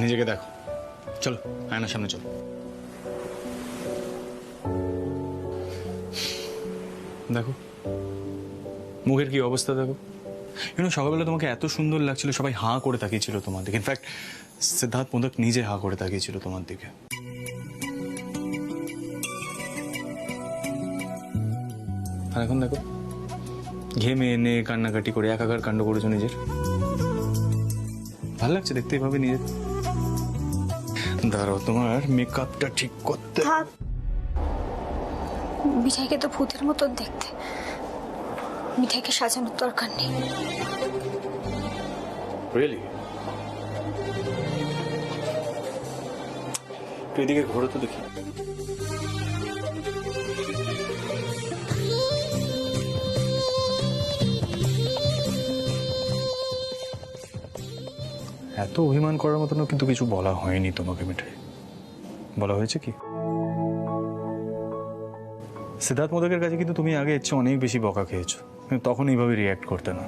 নিজেকে দেখো। চলো, আয়নার সামনে চলো। দেখো, মুখের কি অবস্থা দেখো? ইউনো সকালবেলা তোমাকে এত সুন্দর লাগছিল, সবাই হাঁ করে তাকিয়েছিল তোমার দিকে। ইনফ্যাক্ট সিদ্ধার্থ মোদক নিজে হাঁ করে তাকিয়েছিল তোমার দিকে। আর এখন দেখো, ঘেমে এনে কান্নাকাটি করে, একাকার কাণ্ড করেছ নিজের। ভালো লাগছে দেখতে এভাবে নিজের? দাঁড়াও তোমার মেকআপটা ঠিক করতে থাক। মিঠাইকে তো ভূতের মতো দেখতে। মিঠাইকে সাজানোর দরকার নেই। রিয়েলি তুই এদিকে ঘোরো তো দেখি। এত অভিমান করার মতনও কিন্তু কিছু বলা হয়নি তোমাকে, মিঠাই। বলা হয়েছে কি? সিদ্ধার্থ মোদকের কাছে কিন্তু তুমি আগে চেয়ে অনেক বেশি বকা খেয়েছো। কিন্তু তখন এইভাবে রিয়াক্ট করতে না।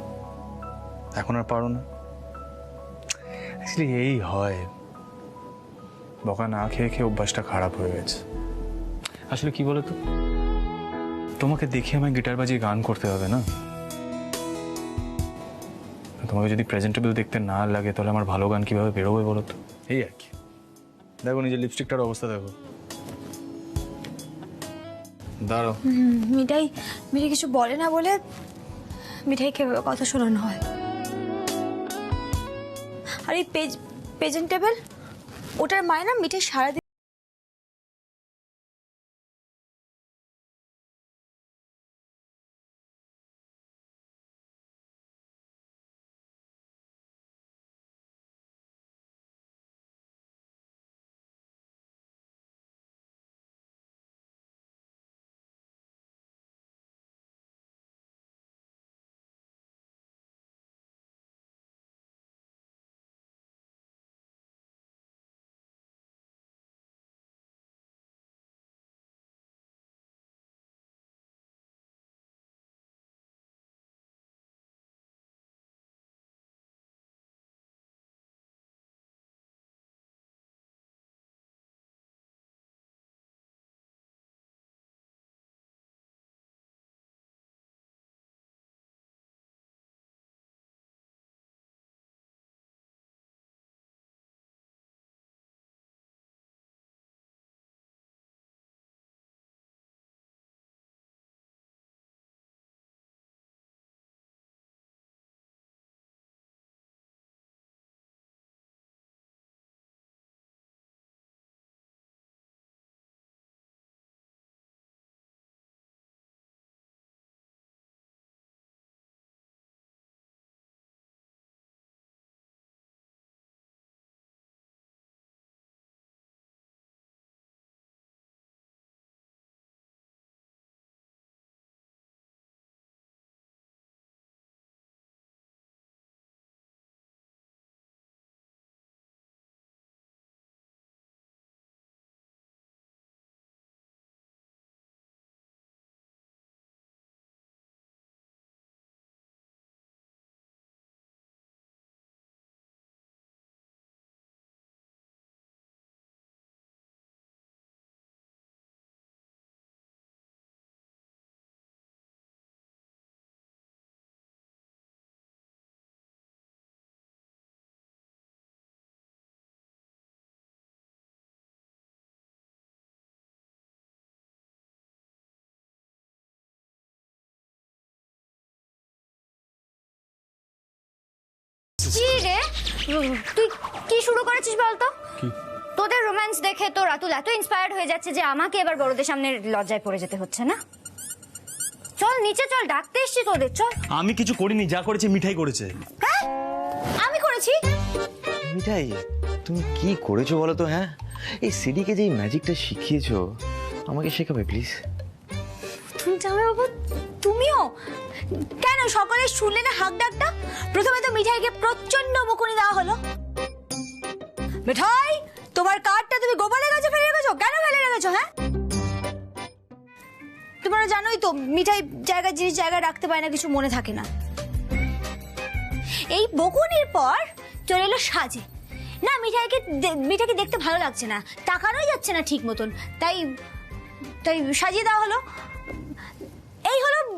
এখন আর পারো না। অ্যাকচুয়ালি এই হয়। বকা না খেয়ে খেয়ে অভ্যাসটা খারাপ হয়ে গেছে। আসলে কি বলতো? তোমাকে দেখে আমায় গিটার বাজিয়ে গান করতে হবে না? তোমাকে যদি প্রেজেন্টেবল দেখতে না লাগে তাহলে আমার ভালো গান কীভাবে বেরোবে বলো তো? এই আর কি। দেখো নিজের লিপস্টিকটার অবস্থা দেখো। দাঁড়াও। মিঠাই মিঠাই কিছু বলে না বলে মিঠাইকে কথা শোনানো হয়। আর এই পেজ প্রেজেন্টেবল ওটার মানে না মিঠাই সারাদিন কি রে। তুই কি শুরু করেছিস বলতো? তোদের রোম্যান্স দেখে তো রাতুল এত ইন্সপায়ার্ড হয়ে যাচ্ছে যে আমাকে এবার বড়দের সামনে লজ্জায় পড়ে যেতে হচ্ছে না? চল নিচে চল ডাকতে এসছি তোদের চল। আমি কিছু করিনি যা করেছে মিঠাই করেছে। হ্যাঁ? আমি করেছি। মিঠাই তুমি কি করেছ বলো তো হ্যাঁ? এই সিডিকে যে ম্যাজিকটা শিখিয়েছো আমাকে শেখাবে প্লিজ তুমি জামাইবাবু তুমিও? কেন সকালে শুনলে না হাক ডাকটা? প্রথমে তো মিঠাইকে প্রচণ্ড বকুনি দেওয়া হলো। মিঠাই, তোমার কার্ডটা তুমি গোপালের কাছে ফেলে রেখেছো? কেন ফেলে রেখেছো হ্যাঁ? তোমরা জানোই তো, মিঠাই জায়গায় জিনিস জায়গায় রাখতে পারে না, কিছু মনে থাকে না। এই বকুনির পর চলে এলো সাজে। না, মিঠাইকে মিঠাইকে দেখতে ভালো লাগছে না। তাকানোই যাচ্ছে না ঠিক মতন। তাই তাই সাজিয়ে দেওয়া হলো।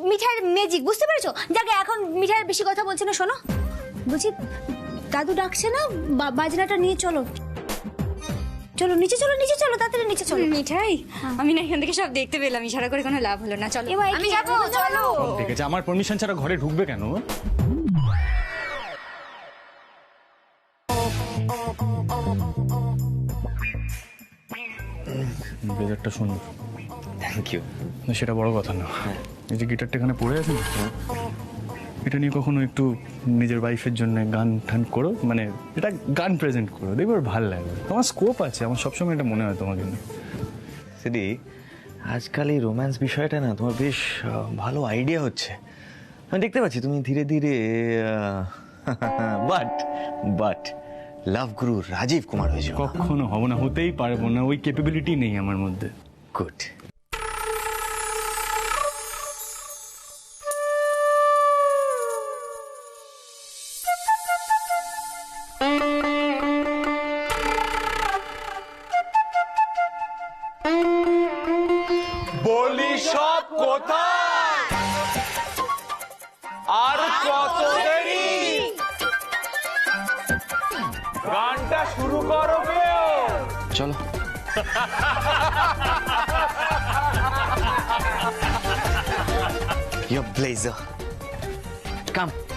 মিঠাইয়ের ম্যাজিক বুঝতে পেরেছ? যাকে এখন মিঠাইয়ের বেশি কথা বলছে না শোনো। বলছি দাদু ডাকছে না? বা- বাজনাটা নিয়ে চলো। চলো নিচে চলো নিচে চলো তাড়াতাড়ি নিচে চলো। মিঠাই আমি না এখান থেকে সব দেখতে পেলাম ইশারা করে কোনো লাভ হলো না। চলো আমি যাব চলো। ঠিক আছে আমার পারমিশন ছাড়া ঘরে ঢুকবে কেন? ব্লেজারটা শুনুন থ্যাংক ইউ সেটা বড় কথা না। এই যে গিটারটা এখানে পড়ে আছে এটা নিয়ে কখনো একটু নিজের ওয়াইফের জন্য গান টান করো? মানে এটা গান প্রেজেন্ট করো দেখবে ভালো লাগবে তোমার স্কোপ আছে আমার সবসময় এটা মনে হয় তোমাকে নিয়ে সিডি আজকাল এই রোম্যান্স বিষয়টা না তোমার বেশ ভালো আইডিয়া হচ্ছে। আমি দেখতে পাচ্ছি তুমি ধীরে ধীরে বাট বাট লাভ গুরু রাজীব কুমার হয়েছে কখনো হব না হতেই পারব না ওই ক্যাপাবিলিটি নেই আমার মধ্যে। গুড কোথায় আর কত দেরি গানটা শুরু করো চলো Your blazer. Come.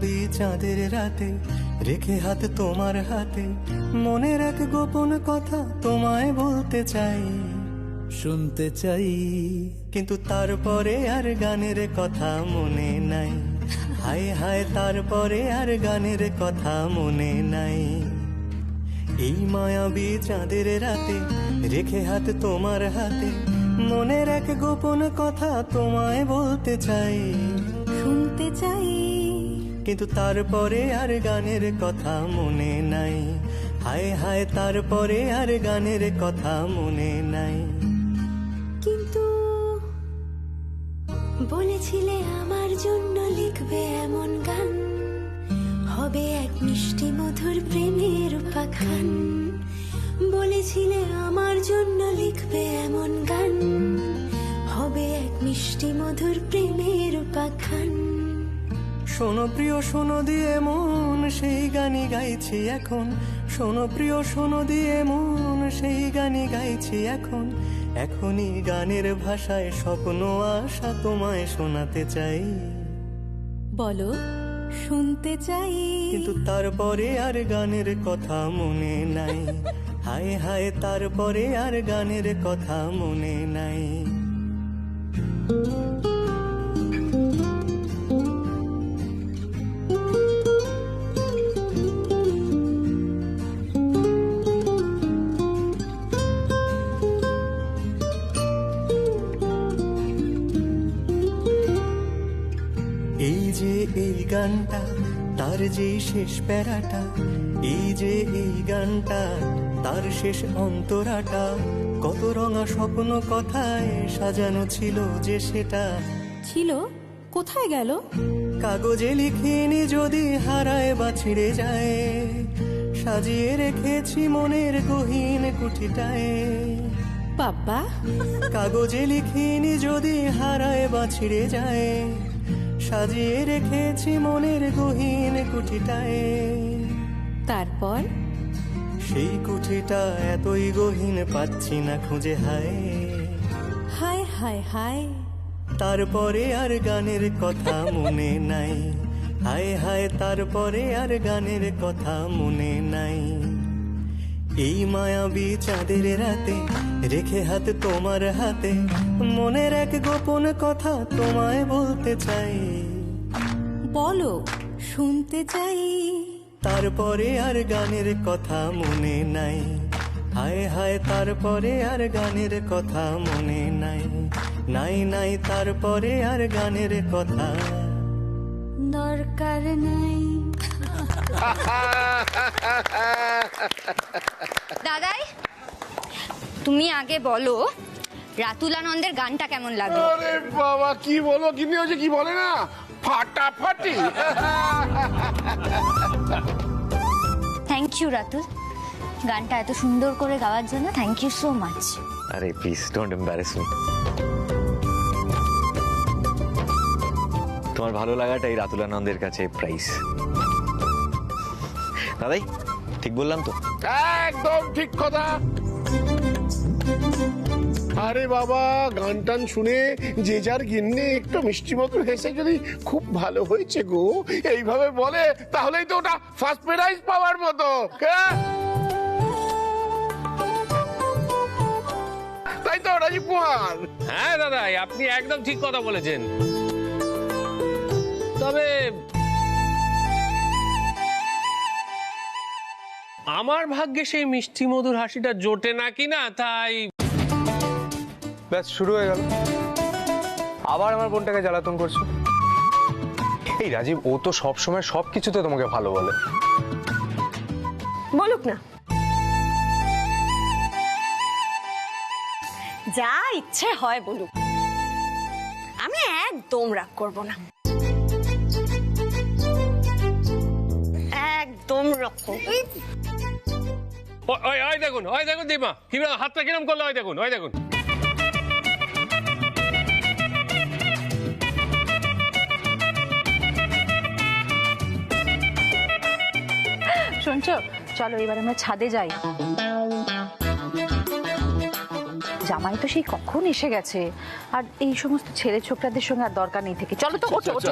মায়াবী চাঁদের রাতে, রেখে হাত তোমার হাতে। মনের এক গোপন কথা তোমায় বলতে চাই, শুনতে চাই। কিন্তু তারপরে আর গানের কথা মনে নাই। হায় হায়, তারপরে আর গানের কথা মনে নাই। এই মায়াবী চাঁদের রাতে, রেখে হাত তোমার হাতে। মনের এক গোপন কথা তোমায় বলতে চাই, শুনতে চাই। কিন্তু তারপরে আর গানের কথা মনে নাই। হায় হায়, তারপরে আর গানের কথা মনে নাই। কিন্তু বলেছিলে আমার জন্য লিখবে এমন গান। হবে এক মিষ্টি মধুর প্রেমের উপাখ্যান বলেছিলে আমার জন্য লিখবে এমন গান। হবে এক মিষ্টি মধুর প্রেমের উপাখ্যান শোনো প্রিয় শোনো দিয়ে মন সেই গানই গাইছি এখন। শোনো প্রিয় শোনো দিয়ে মন সেই গানই গাইছি এখন। এখনই গানের ভাষায় স্বপ্ন আশা তোমায় শোনাতে চাই। বলো শুনতে চাই। কিন্তু তারপরে আর গানের কথা মনে নাই। হায় হায় তারপরে আর গানের কথা মনে নাই। যে শেষ প্যারাটা এই যে এই গানটা তার শেষ অন্তরাটা কত রঙা স্বপ্ন কথায় সাজানো ছিল যে সেটা। ছিল? কোথায় গেল? কাগজে লিখিনি যদি হারায় বা ছিঁড়ে যায় সাজিয়ে রেখেছি মনের গহীন কুঠিটায়। বাবা। কাগজে লিখিনি যদি হারায় বা ছিঁড়ে যায় সাজিয়ে রেখেছি মনের গহীন কুঠিটায়। তারপর? সেই কুঠিটা এতই গহীন পাচ্ছি না খুঁজে হায়। হায় হায় হায়। তারপরে আর গানের কথা মনে নাই। হায় হায় তারপরে আর গানের কথা মনে নাই। এই মায়াবী চাঁদের রাতে রেখে হাত তোমার হাতে। মনের এক গোপন কথা তোমায় বলতে চাই। বলো শুনতে চাই। তারপরে আর গানের কথা মনে নাই। হায় হায় হায় তারপরে আর গানের কথা মনে নাই। নাই নাই তারপরে আর গানের কথা দরকার নাই। দাদাই তুমি আগে বলো রাতুলানন্দের গানটা কেমন লাগল? আরে বাবা কি বলব কি হয়েছে কি বলে না? ফাটাফাটি। Thank you Ratul. গানটা এত সুন্দর করে গাওয়ার জন্য থ্যাংক ইউ সো মাচ আরে প্লিজ ডোন্ট এম্বারেস মি তোমার ভালো লাগাটাই রাতুলানন্দের কাছে প্রাইস দাদাই ঠিক বললাম তো? একদম ঠিক কথা। আরে বাবা গান টান শুনে যে যার গিন্নে একটু মিষ্টি মতো হেসে যদি খুব ভালো হয়েছে গো এইভাবে বলে তাহলেই তো ওটা ফার্স্ট প্রাইজ পাওয়ার মতো? তাই তো রাজীব কুমার হ্যাঁ দাদা আপনি একদম ঠিক কথা বলেছেন। তবে আমার ভাগ্যে সেই মিষ্টি মধুর হাসিটা জোটে নাকি না তাই ব্যাস শুরু হয়ে গেল। আবার আমার বোনটাকে জ্বালাতন করছ? এই রাজীব ও তো সবসময় সব কিছুতে তোমাকে ভালো বলে। বলুক না। যা ইচ্ছে হয় বলুক। আমি একদম রাগ করব না। একদম রাগ করব ওই- দেখুন ওই দেখুন কিরম হাতটা কিরম করল ওই দেখুন ওই দেখুন। শুনছো? চলো এবার আমরা ছাদে যাই। জামাই তো সেই কখন এসে গেছে। আর এই সমস্ত ছেলে ছোকরাদের সঙ্গে আর দরকার নেই থেকে। চলো তো ওঠো ওঠো।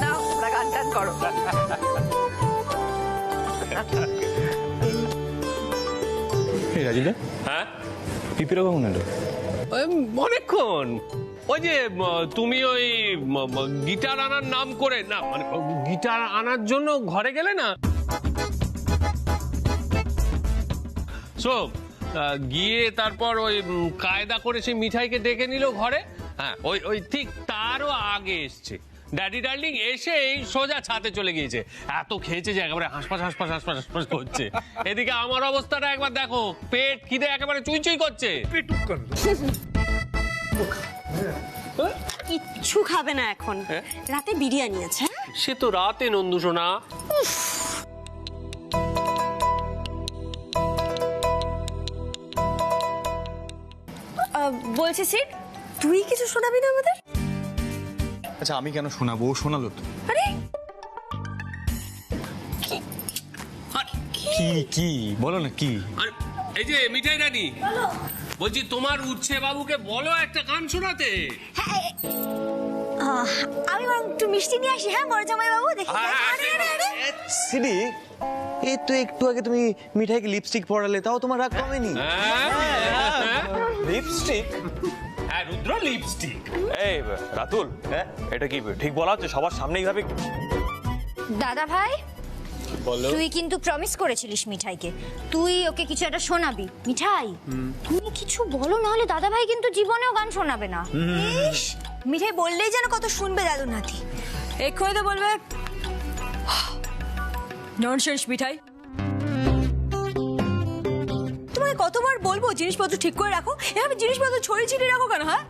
নাও তোমরা গান টান করো। এই হ্যাঁ? পিপিরা কখন এলো? ওই অনেকক্ষণ। ওই যে ম, তুমি ওই ম, ম, গিটার আনার নাম করে না মানে ও গিটার আনার জন্য ঘরে গেলে না? সো গিয়ে তারপর ওই উম, কায়দা করে সেই মিঠাইকে ডেকে নিল ঘরে। হ্যাঁ ওই ওই ঠিক তারও আগে এসছে। ড্যাডি ডার্লিং এসে এই সোজা ছাতে চলে গিয়েছে। এত খেয়েছে যে একেবারে হাসপাস হাসপাস হাসপাস হাসপাস করছে। এদিকে আমার অবস্থাটা একবার দেখো পেট খিদে একেবারে চুই চুই করছে। কিচ্ছু খাবে না এখন। রাতে বিরিয়ানি আছে হ্যাঁ? সে তো রাতে নন্দু সোনা। বলছি সিট তুই কিছু শোনাবি না আমাদের? আচ্ছা আমি কেন শোনাবো? ও শোনালো তো। আরে! কি? কি? বলো না কি? আর এই যে মিঠাই রানী বলছি তোমার উচ্ছে বাবুকে বলো একটা গান শোনাতে। হ্যাঁ আমি বরং একটু মিষ্টি নিয়ে আসি হ্যাঁ বড় জামাই বাবু? দেখি আরে, আরে, আরে, আরে। সিডি এই তো একটু আগে তুমি মিঠাইকে লিপস্টিক পরালে তাও তোমার রাগ কমেনি? লিপস্টিক হ্যাঁ রুদ্র লিপস্টিক এই রাতুল হ্যাঁ? এটা কি ঠিক বলা হচ্ছে? সবার সামনে এইভাবে দাদা ভাই তুই কিন্তু প্রমিস করেছিলিস মিঠাইকে। তুই ওকে কিছু একটা শোনাবি। মিঠাই তুমি কিছু বলো না হলে দাদা ভাই কিন্তু জীবনেও গান শোনাবে না। মিঠাই বললেই যেন কত শুনবে দাদু নাতি। এক্ষুনি তো বলবে ননসেন্স মিঠাই। তোমাকে কতবার বলব জিনিসপত্র ঠিক করে রাখো? এভাবে জিনিসপত্র ছড়িয়ে ছিটিয়ে রাখো কেন হ্যাঁ?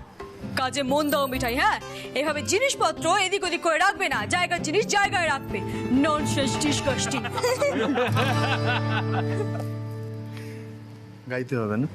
কাজে মন দাও মিঠাই হ্যাঁ? এভাবে জিনিসপত্র এদিক ওদিক করে রাখবে না। জায়গার জিনিস জায়গায় রাখবে। ননসেন্স ডিসকাস্টিং গাইতে হবে না?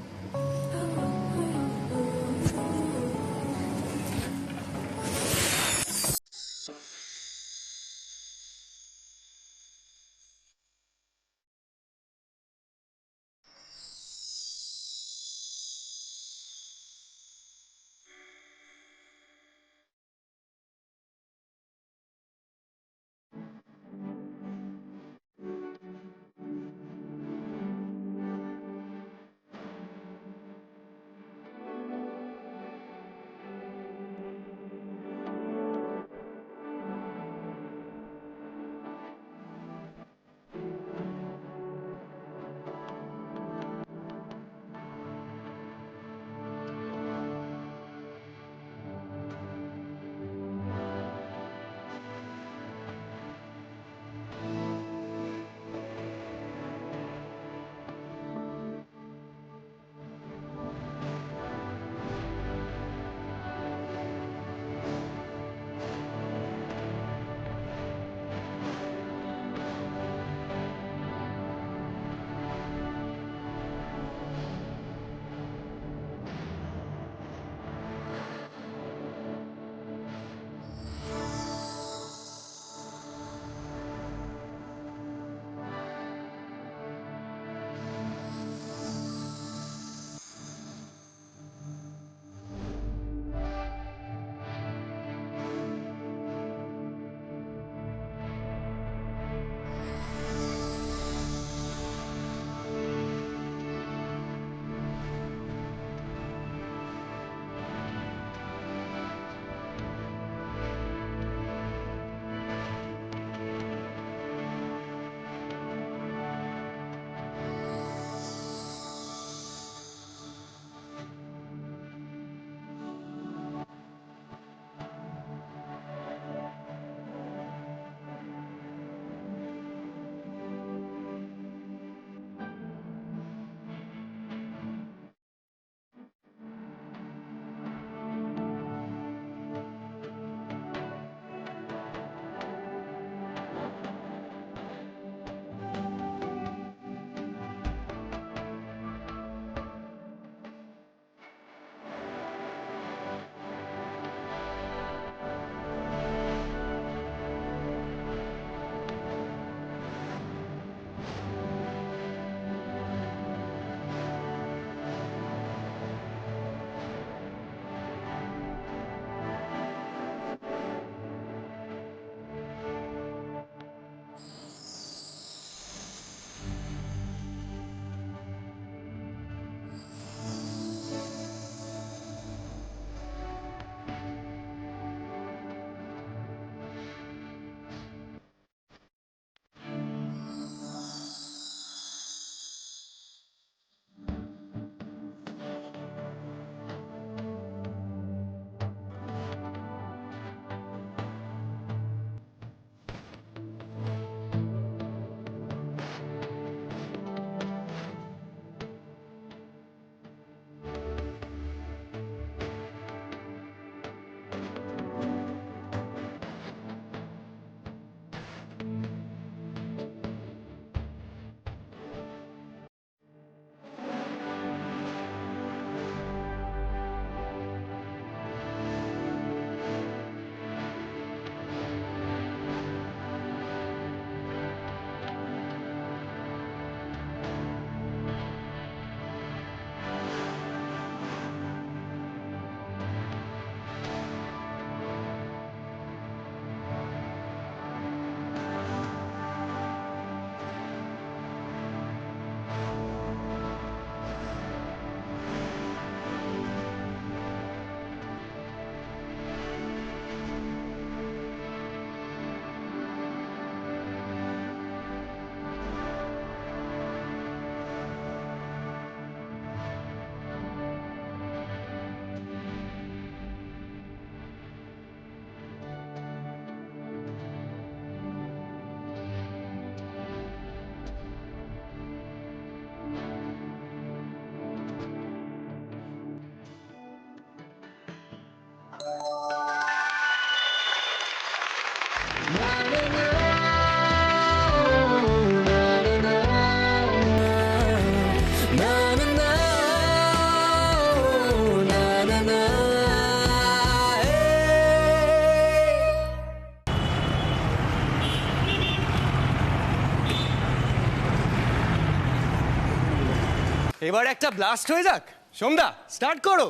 এবার একটা ব্লাস্ট হয়ে যাক। সোমদা স্টার্ট করো।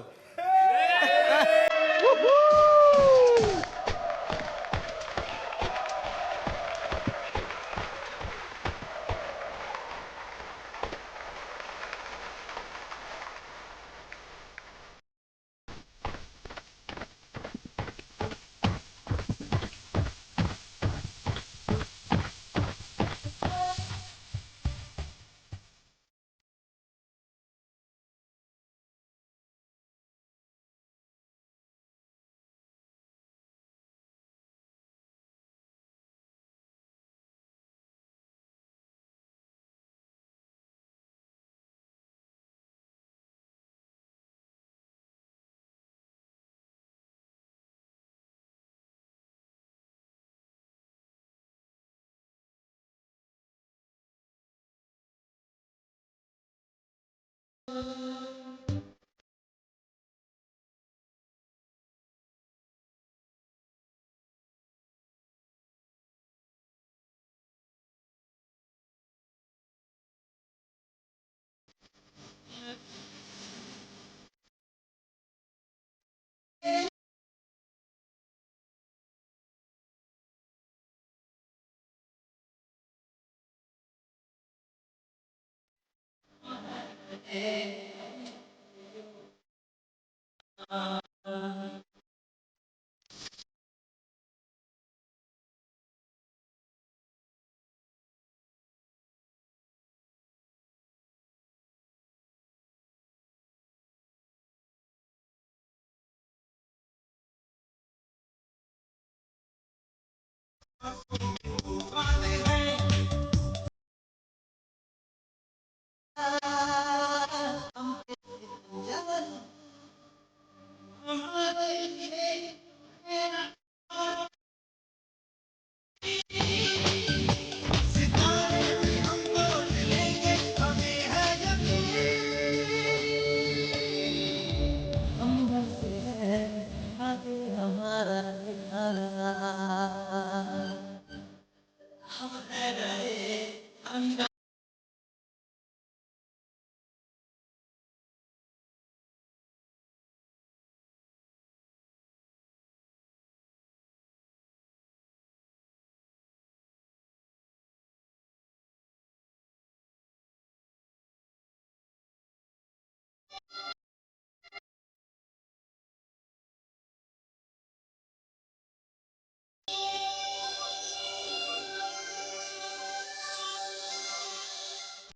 Bye.